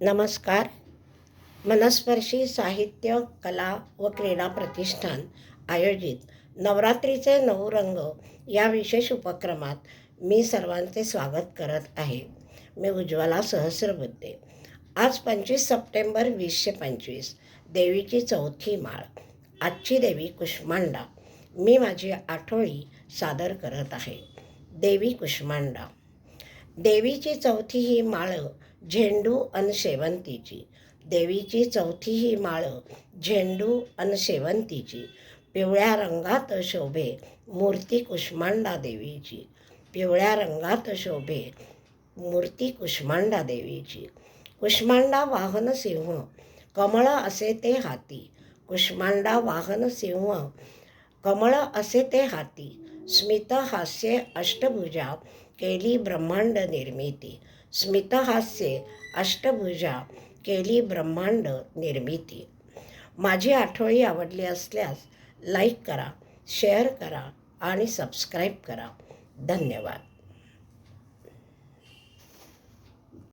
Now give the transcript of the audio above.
नमस्कार. मनस्पर्शी साहित्य कला व क्रीडा प्रतिष्ठान आयोजित नवरात्रीचे नऊ रंग या विशेष उपक्रमात मी सर्वांचे स्वागत करत आहे. मी उज्ज्वला सहस्रबुद्धे. आज पंचवीस सप्टेंबर वीसशे पंचवीस देवीची चौथी माळ आजची देवी कुष्मांडा. मी माझी आठवणी सादर करत आहे. देवी कुष्मांडा. देवीची चौथी ही माळ झेंडू अन शेवंतीची. देवीची चौथी ही माळ झेंडू अन शेवंतीची. पिवळ्या रंगात शोभे मूर्ती कुष्मांडा देवीची. पिवळ्या रंगात शोभे मूर्ती कुष्मांडा देवीची. कुष्मांडा वाहन सिंह कमळ असे ते हाती. कुष्मांडा वाहन सिंह कमळ असे ते हाती. स्मित हास्य अष्टभुजा केली ब्रह्मांड निर्मिती. स्मितहास्य अष्टभुजा केली ब्रह्मांड निर्मिती. माझी आठवळी आवडली असल्यास लाईक करा शेअर करा आणि सबस्क्राईब करा. धन्यवाद.